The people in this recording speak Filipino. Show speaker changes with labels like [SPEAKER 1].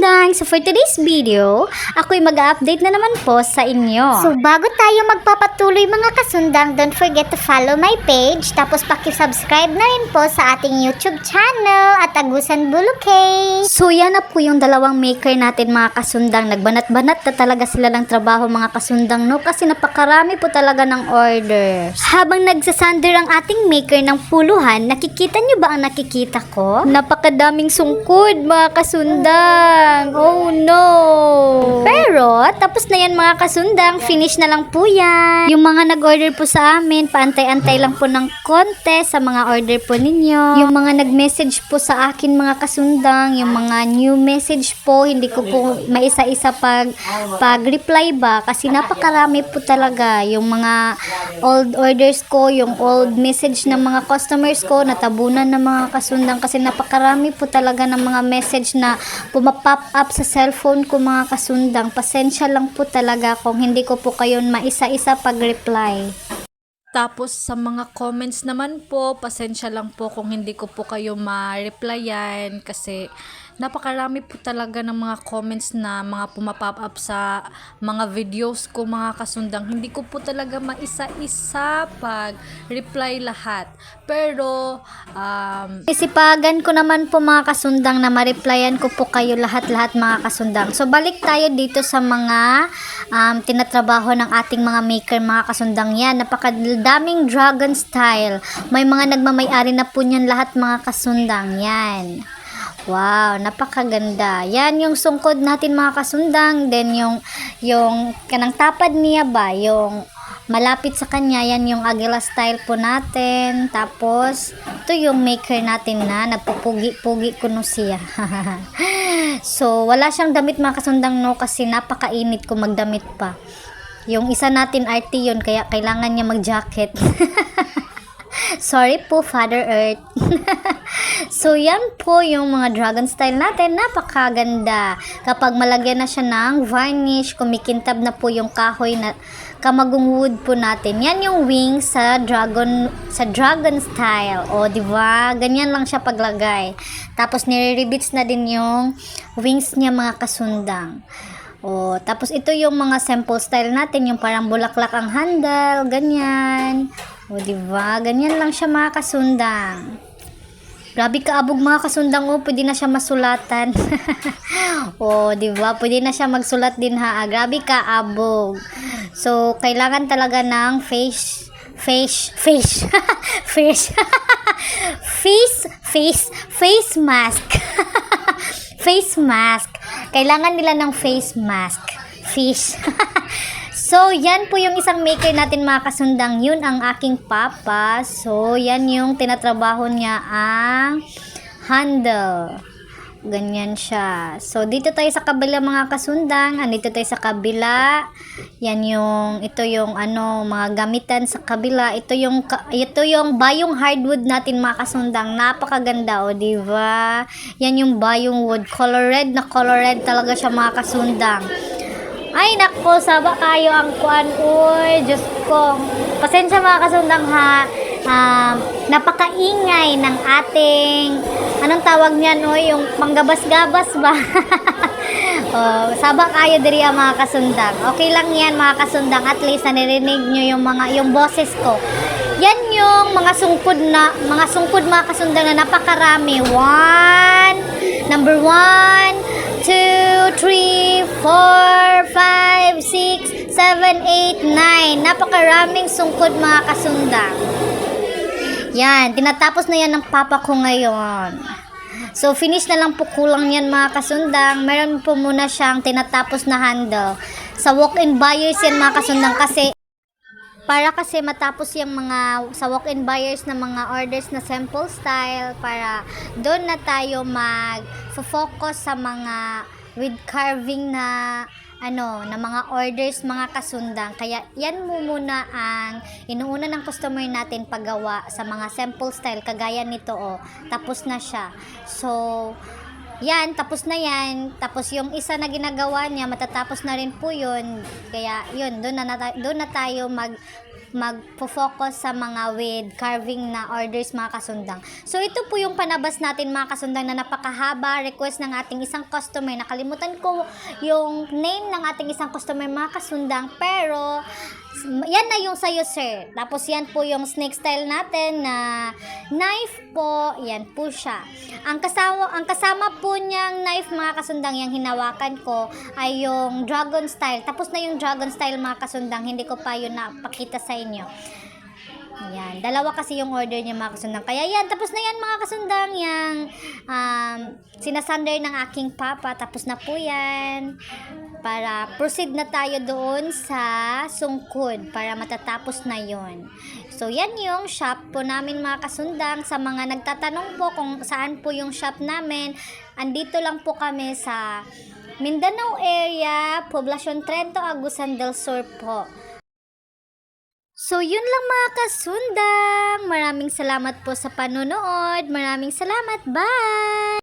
[SPEAKER 1] kasundang! So for today's video, ako'y mag-update na naman po sa inyo.
[SPEAKER 2] So bago tayo magpapatuloy mga kasundang, don't forget to follow my page. Tapos pakisubscribe na rin po sa ating YouTube channel at Agusan Bulukay.
[SPEAKER 1] So yan na po yung dalawang maker natin mga kasundang. Nagbanat-banat na talaga sila ng trabaho mga kasundang no kasi napakarami po talaga ng orders. Habang nagsasander ang ating maker ng puluhan, nakikita nyo ba ang nakikita ko? Napakadaming sungkod mga kasundang. Oh no! Pero tapos na yan mga kasundang, finish na lang po yan. Yung mga nag-order po sa amin, paantay-antay lang po ng konti sa mga order po ninyo. Yung mga nag-message po sa akin mga kasundang, yung mga new message po, hindi ko po maisa-isa pag pag-reply ba kasi napakarami po talaga yung mga old orders ko, yung old message ng mga customers ko, natabunan ng mga kasundang kasi napakarami po talaga ng mga message na pumapop up sa cellphone ko mga kasundang. Pasensya lang po talaga kung hindi ko po kayo maisa-isa pag-reply.
[SPEAKER 3] Tapos sa mga comments naman po, pasensya lang po kung hindi ko po kayo ma-replyan kasi napakarami po talaga ng mga comments na mga pumapop up sa mga videos ko mga kasundang. Hindi ko po talaga maisa-isa pag reply lahat. Pero um,
[SPEAKER 1] Isipagan ko naman po mga kasundang na ma-replyan ko po kayo lahat-lahat mga kasundang. So balik tayo dito sa mga um, tinatrabaho ng ating mga maker mga kasundang yan. Napakadaming dragon style. May mga nagmamayari na po niyan lahat mga kasundang yan. Wow, napakaganda. Yan yung sungkod natin mga kasundang. Then yung yung kanang tapad niya ba, yung malapit sa kanya, yan yung agila style po natin. Tapos, ito yung maker natin na nagpupugi-pugi ko no siya. so, wala siyang damit mga kasundang no kasi napakainit ko magdamit pa. Yung isa natin RT yun, kaya kailangan niya mag-jacket. Sorry po, Father Earth. so, yan po yung mga dragon style natin. Napakaganda. Kapag malagyan na siya ng varnish, kumikintab na po yung kahoy na kamagong wood po natin. Yan yung wings sa dragon sa dragon style. O, di ba? Ganyan lang siya paglagay. Tapos nire-rebits na din yung wings niya mga kasundang. O, tapos ito yung mga sample style natin, yung parang bulaklak ang handle, ganyan. O, ba? Ganyan lang siya mga kasundang. Grabe ka abog mga kasundang o, pwede na siya masulatan. o, di ba? Pwede na siya magsulat din ha. Ah, Grabe ka abog. So, kailangan talaga ng face face face face face face face mask face mask kailangan nila ng face mask fish So, yan po yung isang maker natin mga kasundang. Yun ang aking papa. So, yan yung tinatrabaho niya ang handle. Ganyan siya. So, dito tayo sa kabila mga kasundang. Andito tayo sa kabila. Yan yung, ito yung ano, mga gamitan sa kabila. Ito yung, ito yung bayong hardwood natin mga kasundang. Napakaganda, o, di ba? Yan yung bayong wood. Color red na color red talaga siya mga kasundang. Ay, nako, saba kayo ang kuan. Uy, Diyos ko. Pasensya mga kasundang ha. Um, napakaingay ng ating, anong tawag niyan, uy, yung panggabas-gabas ba? oh, saba kayo diri ang mga kasundang. Okay lang yan mga kasundang. At least naririnig nyo yung mga, yung boses ko. Yan yung mga sungkod na, mga sungkod mga kasundang na napakarami. One, number one, two, three, four, five, six, seven, eight, nine. Napakaraming sungkod mga kasundang. Yan, tinatapos na yan ng papa ko ngayon. So, finish na lang po kulang yan mga kasundang. Meron po muna siyang tinatapos na handle. Sa walk-in buyers yan mga kasundang kasi para kasi matapos yung mga sa walk-in buyers na mga orders na sample style para doon na tayo mag focus sa mga with carving na ano na mga orders mga kasundang kaya yan mo muna ang inuuna ng customer natin paggawa sa mga sample style kagaya nito oh. Tapos na siya. So yan, tapos na yan. Tapos yung isa na ginagawa niya, matatapos na rin po yun. Kaya yun, doon na, doon na tayo mag magpo-focus sa mga with carving na orders mga kasundang. So ito po yung panabas natin mga kasundang na napakahaba request ng ating isang customer. Nakalimutan ko yung name ng ating isang customer mga kasundang pero yan na yung sayo sir. Tapos yan po yung snake style natin na knife po. Yan po siya. Ang kasama, ang kasama po niyang knife mga kasundang yung hinawakan ko ay yung dragon style. Tapos na yung dragon style mga kasundang. Hindi ko pa yun napakita sa inyo. Yan. Dalawa kasi yung order niya mga kasundang. Kaya yan, tapos na yan mga kasundang. Yang um, sinasander ng aking papa. Tapos na po yan. Para proceed na tayo doon sa sungkod. Para matatapos na yon. So, yan yung shop po namin mga kasundang. Sa mga nagtatanong po kung saan po yung shop namin, andito lang po kami sa Mindanao area, Poblacion Trento, Agusan del Sur po. So, yun lang mga kasundang. Maraming salamat po sa panonood. Maraming salamat. Bye!